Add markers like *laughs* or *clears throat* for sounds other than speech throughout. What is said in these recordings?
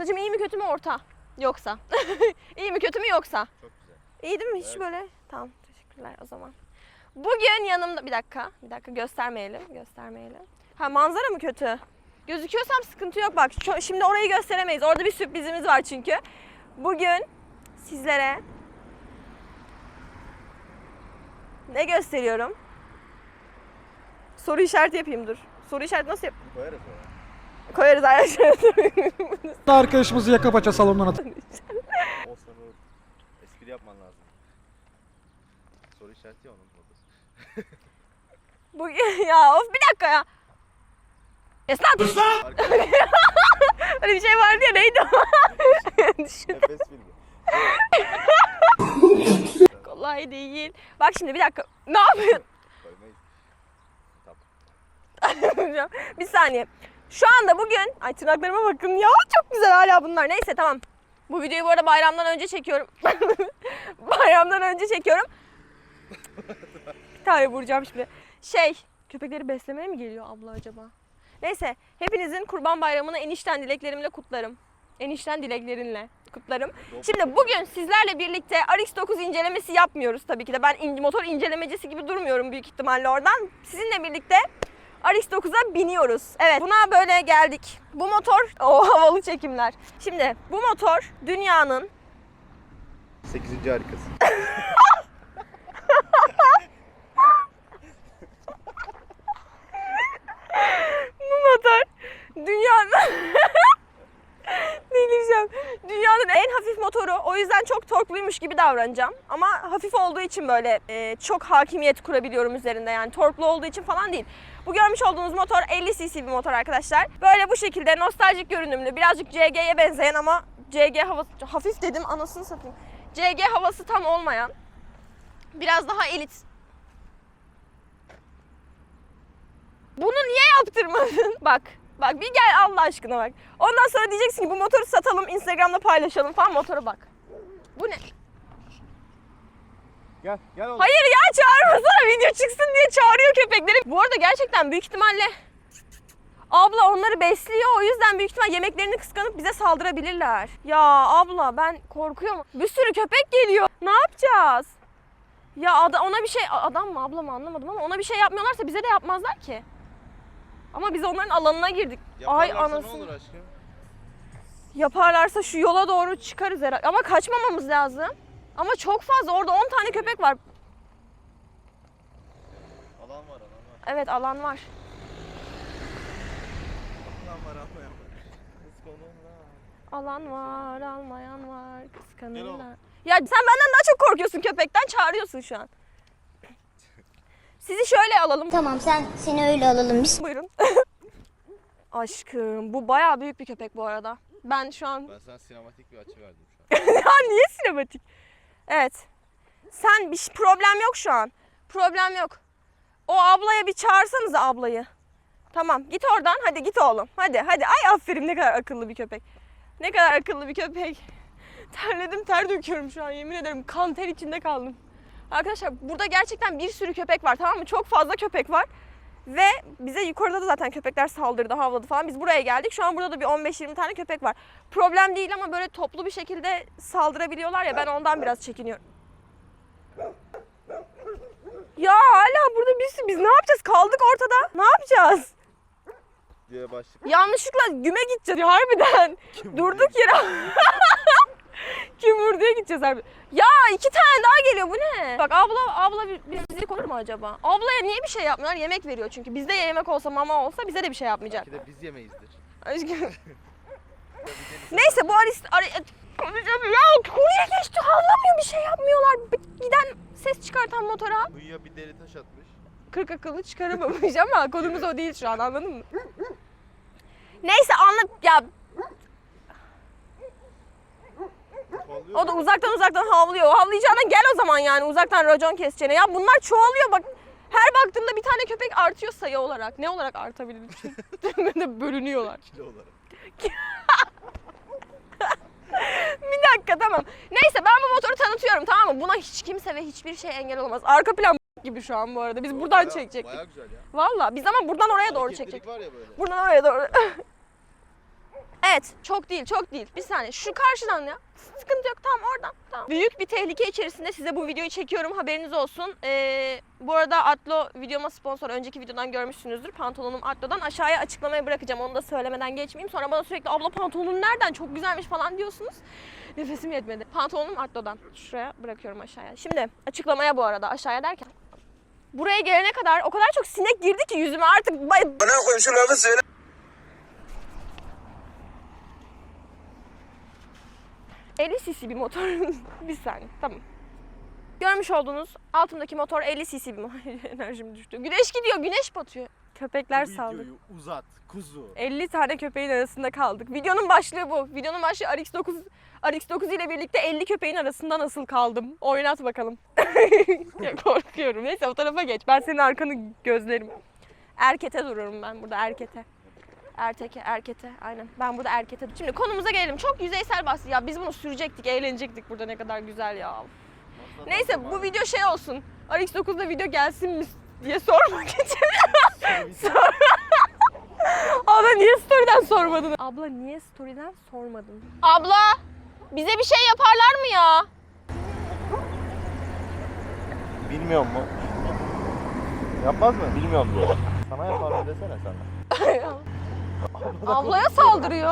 Saçım iyi mi kötü mü orta? Yoksa. *laughs* iyi mi kötü mü yoksa? Çok güzel. İyi değil mi? Hiç Evet. böyle. Tamam teşekkürler o zaman. Bugün yanımda bir dakika. Bir dakika göstermeyelim. Göstermeyelim. Ha manzara mı kötü? Gözüküyorsam sıkıntı yok bak. şimdi orayı gösteremeyiz. Orada bir sürprizimiz var çünkü. Bugün sizlere ne gösteriyorum? Soru işareti yapayım dur. Soru işareti nasıl yap? Koyarız oraya. Koyarız arkadaşlar. *laughs* Arkadaşımızı yaka paça salondan at. O sana espri yapman lazım. Soru işareti ya onun orada. *laughs* Bugün ya of bir dakika ya. Esnaf. Arkadaşlar *laughs* Öyle bir şey vardı ya neydi o? Düşün. nefes filmi. Kolay değil. Bak şimdi bir dakika. Ne yapıyorsun? Koymayız. bir saniye. Şu anda bugün... Ay tırnaklarıma bakın ya. Çok güzel hala bunlar. Neyse tamam. Bu videoyu bu arada bayramdan önce çekiyorum. *laughs* bayramdan önce çekiyorum. bir tane vuracağım şimdi. Şey, köpekleri beslemeye mi geliyor abla acaba? Neyse, hepinizin kurban bayramını enişten dileklerimle kutlarım. Enişten dileklerinle kutlarım. Şimdi bugün sizlerle birlikte RX-9 incelemesi yapmıyoruz tabii ki de. Ben motor incelemecisi gibi durmuyorum büyük ihtimalle oradan. Sizinle birlikte RX-9'a biniyoruz. Evet buna böyle geldik. Bu motor, *laughs* o havalı çekimler. Şimdi bu motor dünyanın 8. harikası. *laughs* bu motor dünyanın Delireceğim. Dünyanın en hafif motoru. O yüzden çok torkluymuş gibi davranacağım. Ama hafif olduğu için böyle e, çok hakimiyet kurabiliyorum üzerinde. Yani torklu olduğu için falan değil. Bu görmüş olduğunuz motor 50 cc bir motor arkadaşlar. Böyle bu şekilde nostaljik görünümlü. Birazcık CG'ye benzeyen ama CG havası... Hafif dedim anasını satayım. CG havası tam olmayan. Biraz daha elit. Bunu niye yaptırmadın? *laughs* Bak. Bak bir gel Allah aşkına bak. Ondan sonra diyeceksin ki bu motoru satalım Instagram'da paylaşalım falan motora bak. Bu ne? Gel gel oğlum. Hayır ya çağırmasana video çıksın diye çağırıyor köpekleri. Bu arada gerçekten büyük ihtimalle abla onları besliyor. O yüzden büyük ihtimal yemeklerini kıskanıp bize saldırabilirler. Ya abla ben korkuyorum. Bir sürü köpek geliyor. Ne yapacağız? Ya ada, ona bir şey adam mı abla mı anlamadım ama ona bir şey yapmıyorlarsa bize de yapmazlar ki. Ama biz onların alanına girdik. Ay Yaparlarsa anasını. ne olur aşkım? Yaparlarsa şu yola doğru çıkarız herhalde. Ama kaçmamamız lazım. Ama çok fazla. Orada 10 tane köpek var. Alan var alan var. Evet alan var. Alan var alan var. Alan var, almayan var, kıskanırlar. Ya sen benden daha çok korkuyorsun köpekten, çağırıyorsun şu an. *laughs* Sizi şöyle alalım. Tamam sen seni öyle alalım biz. Buyurun. *laughs* Aşkım, bu bayağı büyük bir köpek bu arada. Ben şu an... Ben sana sinematik bir açı verdim şu an. *laughs* ya niye sinematik? Evet. Sen bir problem yok şu an. Problem yok. O ablaya bir çağırsanız ablayı. Tamam git oradan hadi git oğlum. Hadi hadi ay aferin ne kadar akıllı bir köpek. Ne kadar akıllı bir köpek. *laughs* Terledim ter döküyorum şu an yemin ederim kan ter içinde kaldım. Arkadaşlar burada gerçekten bir sürü köpek var tamam mı? Çok fazla köpek var. Ve bize yukarıda da zaten köpekler saldırdı, havladı falan. Biz buraya geldik. Şu an burada da bir 15-20 tane köpek var. Problem değil ama böyle toplu bir şekilde saldırabiliyorlar ya ben ondan biraz çekiniyorum. Ya hala burada bir sürü biz ne yapacağız? Kaldık ortada. Ne yapacağız? Diye başlık. Yanlışlıkla güme gideceğiz harbiden. Durduk yere. *laughs* Kim vurduya gideceğiz harbi. Ya iki tane daha geliyor bu ne? Bak abla abla bir bizlik olur mu acaba? Ablaya niye bir şey yapmıyorlar? Yemek veriyor çünkü. Bizde yemek olsa mama olsa bize de bir şey yapmayacak. Belki de biz yemeyizdir. *laughs* Neyse bu Aris... Ari, konuşamıyorum. Ya kurye geçti havlamıyor bir şey yapmıyorlar. Giden ses çıkartan motora Kuyuya bir deli taş atmış. kırk akıllı çıkaramamış ama *laughs* konumuz o değil şu an anladın mı? Neyse anla... Ya o da uzaktan uzaktan havlıyor. O havlayacağına gel o zaman yani uzaktan racon keseceğine. Ya bunlar çoğalıyor bak. Her baktığımda bir tane köpek artıyor sayı olarak. Ne olarak artabilir? *laughs* de bölünüyorlar. kilo olarak. *laughs* Bir dakika tamam. Neyse ben bu motoru tanıtıyorum tamam mı? Buna hiç kimse ve hiçbir şey engel olamaz. Arka plan *laughs* gibi şu an bu arada. Biz buradan çekecektik. Bayağı güzel ya. Valla biz ama buradan oraya doğru Hareketlilik çekecektik. var ya böyle. Buradan oraya doğru. Evet çok değil çok değil. Bir saniye şu karşıdan ya. Sıkıntı yok tamam oradan. Tamam. Büyük bir tehlike içerisinde size bu videoyu çekiyorum haberiniz olsun. Ee, bu arada Atlo videoma sponsor. Önceki videodan görmüşsünüzdür. Pantolonum Atlo'dan. Aşağıya açıklamaya bırakacağım. Onu da söylemeden geçmeyeyim. Sonra bana sürekli abla pantolonun nereden çok güzelmiş falan diyorsunuz. Nefesim yetmedi. Pantolonum Atlo'dan. Şuraya bırakıyorum aşağıya. Şimdi açıklamaya bu arada aşağıya derken. Buraya gelene kadar o kadar çok sinek girdi ki yüzüme artık Bana koyayım şu lafı söyle. 50 cc bir motor. *laughs* bir saniye tamam. Görmüş olduğunuz altımdaki motor 50 cc bir motor. *laughs* Enerjim düştü. Güneş gidiyor, güneş batıyor. Köpekler saldı. uzat kuzu. 50 tane köpeğin arasında kaldık. Videonun başlığı bu. Videonun başlığı RX9 RX9 ile birlikte 50 köpeğin arasında nasıl kaldım? Oynat bakalım. *laughs* ya korkuyorum. Neyse o tarafa geç. Ben senin arkanı gözlerim. Erkete dururum ben burada erkete. Erteke, erkete. Aynen. Ben burada erkete. Şimdi konumuza gelelim. Çok yüzeysel bahsi. Ya biz bunu sürecektik, eğlenecektik burada ne kadar güzel ya. Neyse bu video şey olsun. RX9'da video gelsin mi diye sormak için. Sor- *laughs* Abla niye story'den sormadın? Abla niye story'den sormadın? Abla bize bir şey yaparlar mı ya? Bilmiyor mu? Yapmaz mı? Bilmiyorum diyor. Sana yapar mı desene sen. *laughs* Ablaya saldırıyor.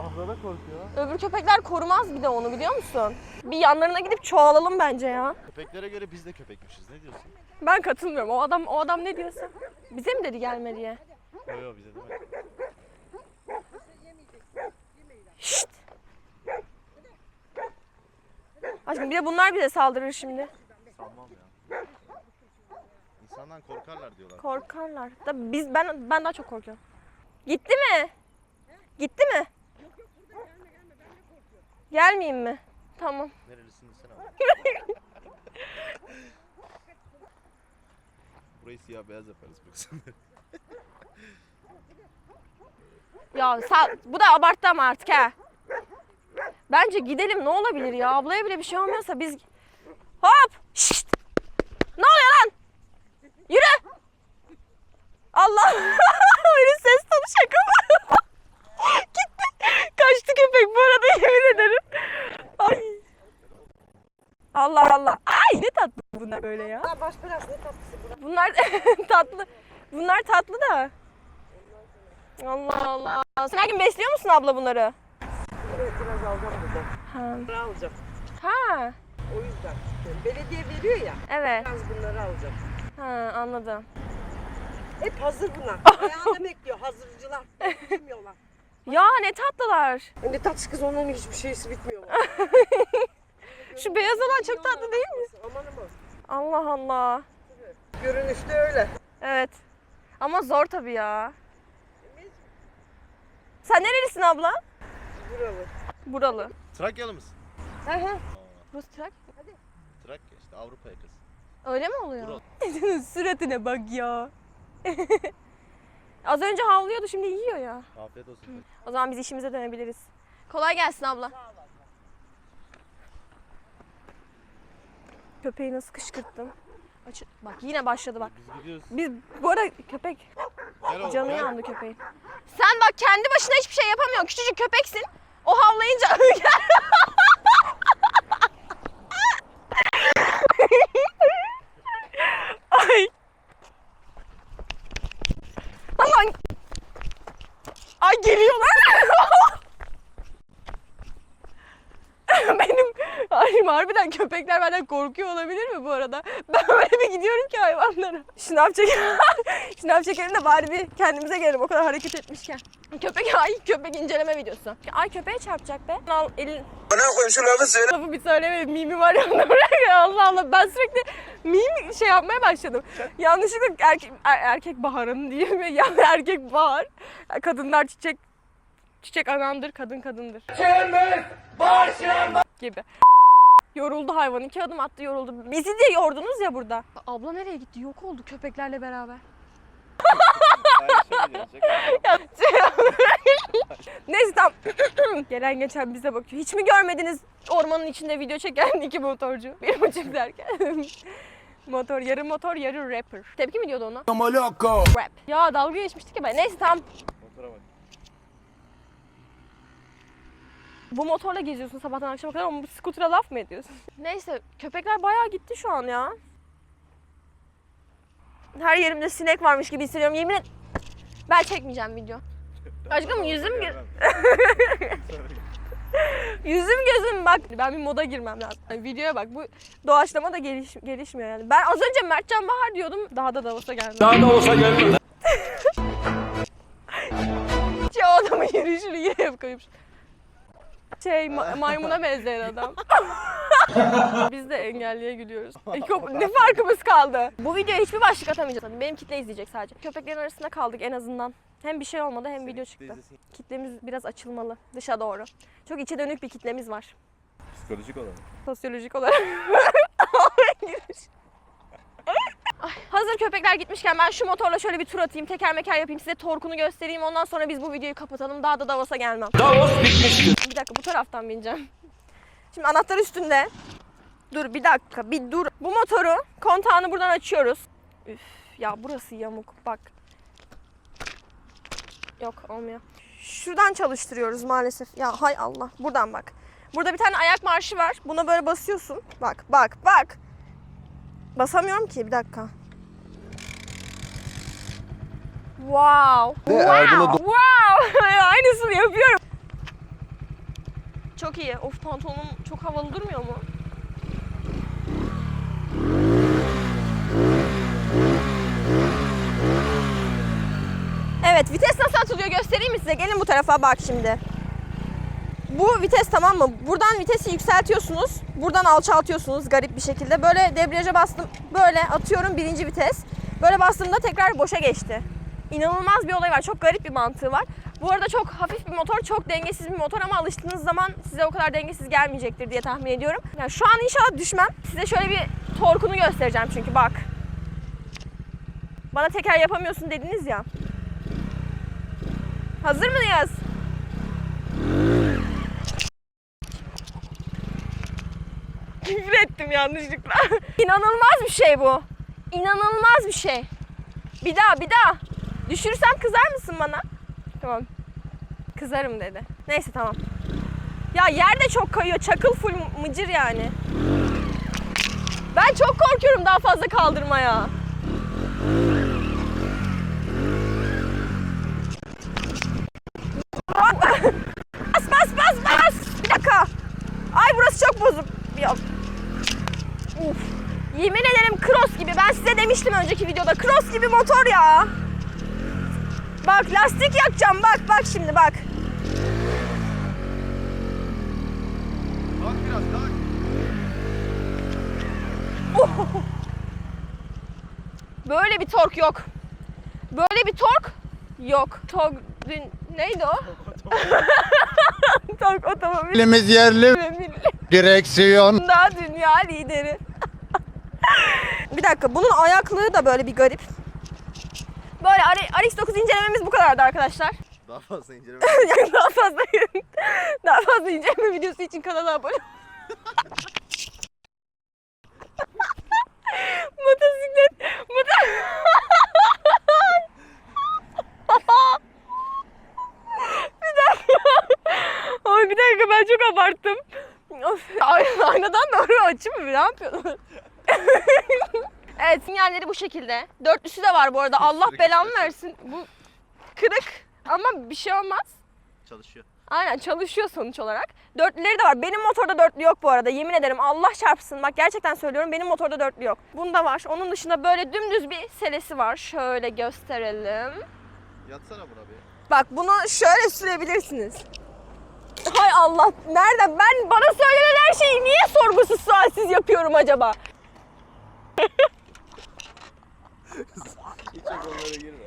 Abla da korkuyor. Öbür köpekler korumaz bir de onu biliyor musun? Bir yanlarına gidip çoğalalım bence ya. Köpeklere göre biz de köpekmişiz. Ne diyorsun? Ben katılmıyorum. O adam o adam ne diyorsa. Bize mi dedi gelme diye? Yok yok bize demek. Şşt. Aşkım bir de bunlar bize saldırır şimdi. Sanmam ya. İnsandan korkarlar diyorlar. Korkarlar. Da biz ben ben daha çok korkuyorum. Gitti mi? Gitti mi? Gelmeyeyim mi? Tamam. Nerelisin desene bana. *laughs* Burayı siyah beyaz yaparız yoksa. *laughs* Ya sal- bu da abarttı ama artık ha. Bence gidelim ne olabilir ya? Ablaya bile bir şey olmuyorsa biz... Hop! Şşt! Ne oluyor lan? Yürü! Allah! *laughs* Ses tonu şaka mı? *laughs* Gitti. Kaçtı köpek bu arada yemin ederim. Ay. Allah Allah. Ay ne tatlı bunlar böyle ya. Bunlar *laughs* tatlı. Bunlar tatlı da. Allah Allah. Sen her gün besliyor musun abla bunları? Evet biraz alacağım burada. Ha. Bunları alacağım. Ha. O yüzden. Belediye veriyor ya. Evet. Biraz bunları alacağım. Ha anladım. Hep hazır bunlar. *laughs* Ayağında bekliyor hazırcılar. Bilmiyorlar. Ya ne tatlılar. Ne tatlı kız onların hiçbir şeysi bitmiyor. *laughs* bak. Şu beyaz olan çok tatlı değil mi? Aman aman. Allah Allah. Görünüşte öyle. Evet. Ama zor tabii ya. Sen nerelisin abla? Buralı. Buralı. Trakyalı mısın? Hı hı. Rus Trak. Trakya işte Avrupa yakası. Öyle mi oluyor? Buralı. *laughs* Suratına bak ya. *laughs* Az önce havlıyordu şimdi yiyor ya. Afiyet olsun. O zaman biz işimize dönebiliriz. Kolay gelsin abla. Köpeği nasıl kışkırttım. Aç bak yine başladı bak. Biz gidiyoruz. Biz bu arada köpek Gel oğlum, canı gel. yandı köpeğin. Sen bak kendi başına hiçbir şey yapamıyorsun. Küçücük köpeksin. O havlayınca *laughs* Ay. Aman. Ay geliyorlar. *laughs* Benim ay harbiden köpekler benden korkuyor olabilir mi bu arada? Ben böyle bir gidiyorum ki hayvanlara. Şınav çekelim. *laughs* Şınav çekelim de bari bir kendimize gelelim o kadar hareket etmişken. Köpek ay köpek inceleme videosu. Ay köpeğe çarpacak be. Al elin Bana koyayım şu lafı söyle. lafı bir söylemedim. Mimi var ya Allah Allah. Ben sürekli mimi şey yapmaya başladım. Yanlışlıkla erkek, er- erkek baharın diyeyim mi? Ya erkek bahar. Kadınlar çiçek çiçek anamdır, kadın kadındır. Gibi. Yoruldu hayvan. iki adım attı yoruldu. Bizi de yordunuz ya burada. Abla nereye gitti? Yok oldu köpeklerle beraber. *laughs* Neyse tamam. *clears throat* Gelen geçen bize bakıyor. Hiç mi görmediniz ormanın içinde video çeken *laughs* iki motorcu? Bir buçuk derken. Motor, yarı motor, yarı rapper. Tepki mi diyordu ona? Rap. Ya dalga geçmiştik ya ben. Neyse tamam. Motora bak. Bu motorla geziyorsun sabahtan akşama kadar ama bu skutura laf mı ediyorsun? *laughs* Neyse köpekler bayağı gitti şu an ya. Her yerimde sinek varmış gibi hissediyorum. Yemin et... Ben çekmeyeceğim video. Aşkım yüzüm. *laughs* *laughs* yüzüm gözüm bak. Ben bir moda girmem lazım. Yani videoya bak. Bu doğaçlama da geliş, gelişmiyor yani. Ben az önce Mertcan Bahar diyordum. Daha da Davos'a gelmem. Daha da olsa gelmez. *laughs* Şey o adamın yürüyüşünü yine hep koymuş. Şey ma- maymuna benzeyen adam. *laughs* Biz de engelliye gülüyoruz. E, ne farkımız kaldı? Bu videoya hiçbir başlık atamayacağız. Benim kitle izleyecek sadece. Köpeklerin arasında kaldık en azından. Hem bir şey olmadı hem video çıktı. Kitlemiz biraz açılmalı dışa doğru. Çok içe dönük bir kitlemiz var. Psikolojik olan. Sosyolojik olarak. *laughs* Ay, hazır köpekler gitmişken ben şu motorla şöyle bir tur atayım, teker meker yapayım, size torkunu göstereyim. Ondan sonra biz bu videoyu kapatalım. Daha da Davos'a gelmem. Davos bitmiştir. Bir dakika bu taraftan bineceğim. Şimdi anahtar üstünde. Dur bir dakika bir dur. Bu motoru kontağını buradan açıyoruz. Üf ya burası yamuk bak. Yok olmuyor. Şuradan çalıştırıyoruz maalesef. Ya hay Allah buradan bak. Burada bir tane ayak marşı var. Buna böyle basıyorsun. Bak bak bak. Basamıyorum ki bir dakika. Wow. Wow. Wow. *laughs* Aynısını yapıyorum. Çok iyi. Of pantolonum çok havalı durmuyor mu? Evet vites nasıl atılıyor göstereyim mi size? Gelin bu tarafa bak şimdi. Bu vites tamam mı? Buradan vitesi yükseltiyorsunuz. Buradan alçaltıyorsunuz garip bir şekilde. Böyle debriyaja bastım. Böyle atıyorum birinci vites. Böyle bastığımda tekrar boşa geçti. İnanılmaz bir olay var. Çok garip bir mantığı var. Bu arada çok hafif bir motor, çok dengesiz bir motor ama alıştığınız zaman size o kadar dengesiz gelmeyecektir diye tahmin ediyorum. Yani şu an inşallah düşmem. Size şöyle bir torkunu göstereceğim çünkü bak. Bana teker yapamıyorsun dediniz ya. Hazır mıyız? Küfür ettim yanlışlıkla. *laughs* İnanılmaz bir şey bu. İnanılmaz bir şey. Bir daha bir daha. Düşürürsem kızar mısın bana? Tamam. Kızarım dedi. Neyse tamam. Ya yer de çok kayıyor. Çakıl full mıcır yani. Ben çok korkuyorum daha fazla kaldırmaya. Bas bas bas bas. Bir dakika. Ay burası çok bozuk. Yok. Uf. Yemin ederim cross gibi. Ben size demiştim önceki videoda. Cross gibi motor ya. Bak lastik yakacağım. Bak bak şimdi bak. Kalk biraz kalk. Böyle bir tork yok. Böyle bir tork yok. Tork dün- neydi o? *laughs* tork otomobil. Elimiz yerli direksiyon. Daha dünya lideri. Bir dakika bunun ayaklığı da böyle bir garip. Böyle R- RX-9 incelememiz bu kadardı arkadaşlar. *laughs* Daha fazla inceleme. *laughs* yani daha fazla *laughs* daha fazla inceleme videosu için kanala abone. Motosiklet. Moto... bir dakika. Ay bir dakika ben çok abarttım. Of, ay- aynadan doğru açayım mı? Ne yapıyorsun? Bu şekilde. Dörtlüsü de var bu arada. Allah Kırık belamı versin. Bu kırık ama bir şey olmaz. Çalışıyor. Aynen çalışıyor sonuç olarak. Dörtlüleri de var. Benim motorda dörtlü yok bu arada. Yemin ederim Allah çarpsın. Bak gerçekten söylüyorum benim motorda dörtlü yok. Bunda var. Onun dışında böyle dümdüz bir selesi var. Şöyle gösterelim. Yatsana buna bir. Bak bunu şöyle sürebilirsiniz. Hay Allah. Nereden? Ben bana söylenen her şeyi niye sorgusuz sualsiz yapıyorum acaba? *laughs* Hiç o konulara girme.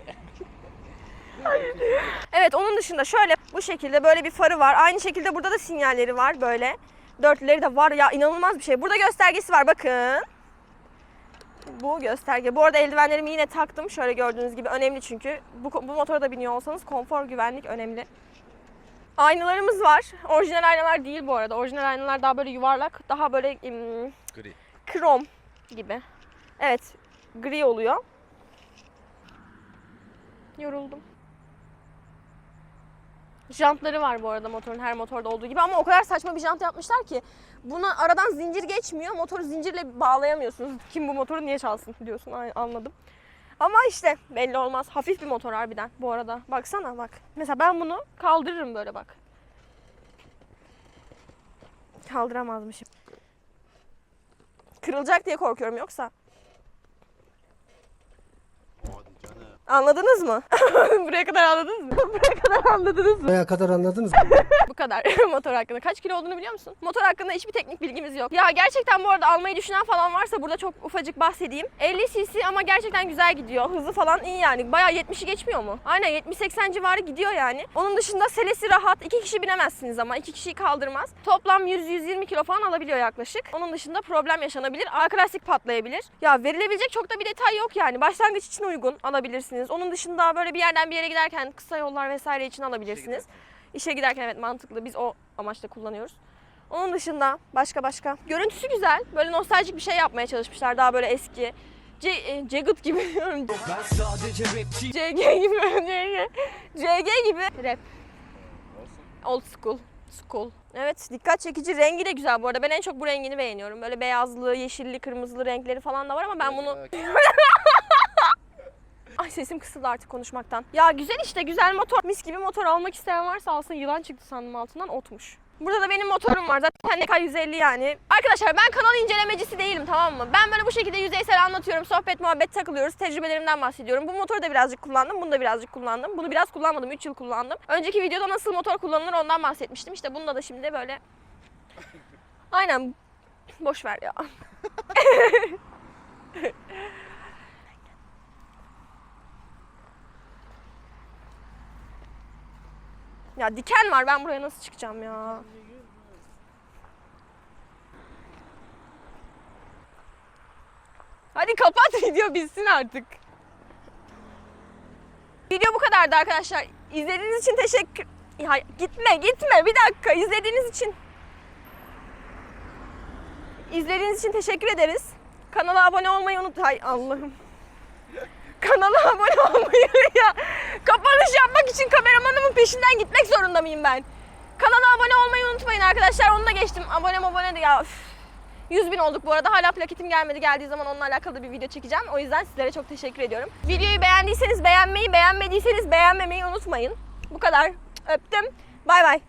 Evet onun dışında şöyle bu şekilde böyle bir farı var. Aynı şekilde burada da sinyalleri var böyle. Dörtlüleri de var ya inanılmaz bir şey. Burada göstergesi var bakın. Bu gösterge. Bu arada eldivenlerimi yine taktım. Şöyle gördüğünüz gibi önemli çünkü. Bu, bu motora da biniyor olsanız konfor güvenlik önemli. Aynalarımız var. Orijinal aynalar değil bu arada. Orijinal aynalar daha böyle yuvarlak. Daha böyle hmm, Gri. krom gibi. Evet gri oluyor. Yoruldum. Jantları var bu arada motorun her motorda olduğu gibi ama o kadar saçma bir jant yapmışlar ki buna aradan zincir geçmiyor. Motoru zincirle bağlayamıyorsunuz. Kim bu motoru niye çalsın diyorsun. Anladım. Ama işte belli olmaz. Hafif bir motor harbiden bu arada. Baksana bak. Mesela ben bunu kaldırırım böyle bak. Kaldıramazmışım. Kırılacak diye korkuyorum yoksa. Anladınız mı? *laughs* *laughs* Buraya kadar anladınız mı? Buraya kadar anladınız mı? Buraya kadar anladınız mı? Bu kadar *laughs* motor hakkında. Kaç kilo olduğunu biliyor musun? Motor hakkında hiçbir teknik bilgimiz yok. Ya gerçekten bu arada almayı düşünen falan varsa burada çok ufacık bahsedeyim. 50 cc ama gerçekten güzel gidiyor. Hızı falan iyi yani. Bayağı 70'i geçmiyor mu? Aynen 70-80 civarı gidiyor yani. Onun dışında selesi rahat. İki kişi binemezsiniz ama. iki kişiyi kaldırmaz. Toplam 100-120 kilo falan alabiliyor yaklaşık. Onun dışında problem yaşanabilir. Arka lastik patlayabilir. Ya verilebilecek çok da bir detay yok yani. Başlangıç için uygun alabilirsiniz. Onun dışında böyle bir yerden bir yere giderken kısa yollar vesaire için alabilirsiniz. İşe giderken evet mantıklı. Biz o amaçla kullanıyoruz. Onun dışında başka başka. Görüntüsü güzel. Böyle nostaljik bir şey yapmaya çalışmışlar. Daha böyle eski. *laughs* C e, Jagged gibi diyorum. CG gibi. CG. CG gibi. Rap. Old school. School. Evet dikkat çekici. Rengi de güzel bu arada. Ben en çok bu rengini beğeniyorum. Böyle beyazlı, yeşilli, kırmızılı renkleri falan da var ama ben bunu... *laughs* Ay sesim kısıldı artık konuşmaktan. Ya güzel işte güzel motor. Mis gibi motor almak isteyen varsa alsın. Yılan çıktı sandım altından otmuş. Burada da benim motorum var. Zaten NK150 yani. Arkadaşlar ben kanal incelemecisi değilim tamam mı? Ben böyle bu şekilde yüzeysel anlatıyorum. Sohbet muhabbet takılıyoruz. Tecrübelerimden bahsediyorum. Bu motoru da birazcık kullandım. Bunu da birazcık kullandım. Bunu biraz kullanmadım. 3 yıl kullandım. Önceki videoda nasıl motor kullanılır ondan bahsetmiştim. İşte bunda da şimdi böyle... Aynen. Boş ver ya. *laughs* Ya diken var. Ben buraya nasıl çıkacağım ya? Hadi kapat *laughs* video bitsin artık. Video bu kadardı arkadaşlar. İzlediğiniz için teşekkür... Ya gitme gitme bir dakika izlediğiniz için İzlediğiniz için teşekkür ederiz. Kanala abone olmayı unut... Hay Allah'ım. *laughs* Kanala abone olmayı ya. Kapanış yapmak için kameramanımın peşinden gitmek zorunda mıyım ben? Kanala abone olmayı unutmayın arkadaşlar. Onu da geçtim. Abone abone de ya. üf. 100 bin olduk bu arada. Hala plaketim gelmedi. Geldiği zaman onunla alakalı bir video çekeceğim. O yüzden sizlere çok teşekkür ediyorum. Videoyu beğendiyseniz beğenmeyi, beğenmediyseniz beğenmemeyi unutmayın. Bu kadar. Öptüm. Bay bay.